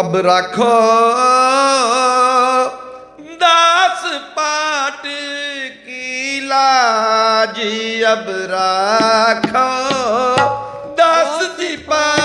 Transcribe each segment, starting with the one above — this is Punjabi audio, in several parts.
ਅਬ ਰੱਖੋ। ਦਾਸ ਪਾਟ ਕੀ ਲਾਜ ਅਬ ਰੱਖੋ। ਦਸ ਦੀ ਪਾਟ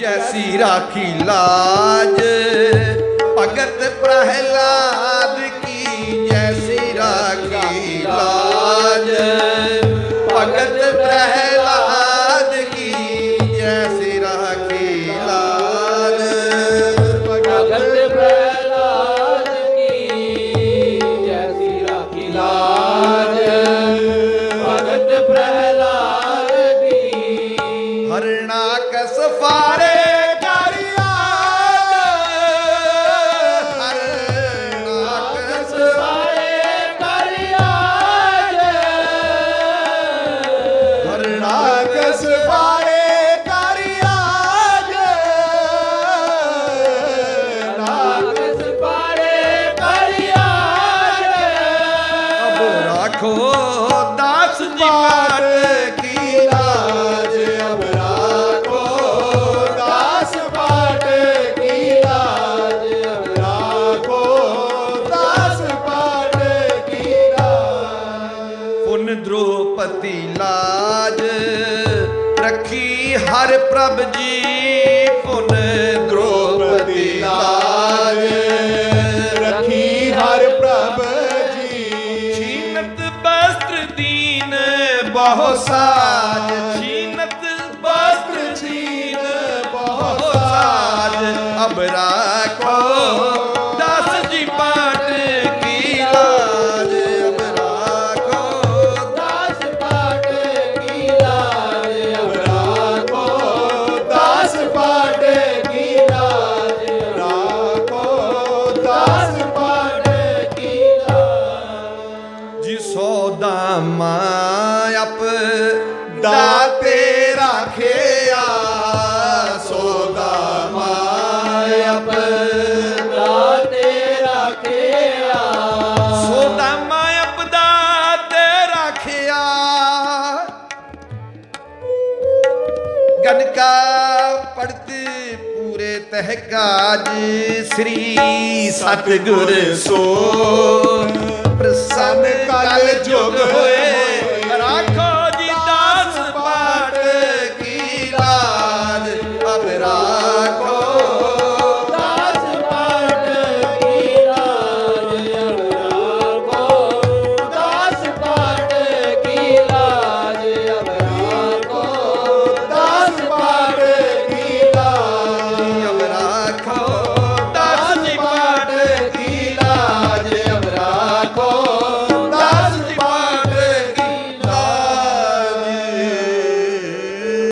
ਜੈਸੀ ਰਾਖੀ ਲਾਜ ਭਗਤ ਪ੍ਰਹਿਲਾਦ safari. ਦ੍ਰੋਪਤੀ ਲਾਜ ਰੱਖੀ ਹਰ ਪ੍ਰਭ ਜੀ ਪੁਨ ਦ੍ਰੋਪਤੀ ਲਾਜ ਰੱਖੀ ਹਰ ਪ੍ਰਭ ਜੀ। ਛੀਨਤ ਬਸਤਰ ਦੀਨ ਬਹੁ ਸਾਜ, ਛੀਨਤ ਬਸਤਰ ਦੀਨ ਬਹੁ ਸਾਜ। ਅਬ ਰਾਖੋ ਸੋਦਾ ਮਾਇਪ ਦਾਤੇ ਰਾਖਿਆ। ਸੋਦਾ ਮਾਇਪ ਦਾਤੇ ਰੱਖਿਆ। ਸੋਦਾ ਮਾਇਪ ਦਾ ਤੇ ਰੱਖਿਆ। ਗਨਕਾ ਪੜਤ ਪੂਰੇ ਤਹਿਕਾਜ ਸ੍ਰੀ ਸਤਿਗੁਰ ਸੋ। 오늘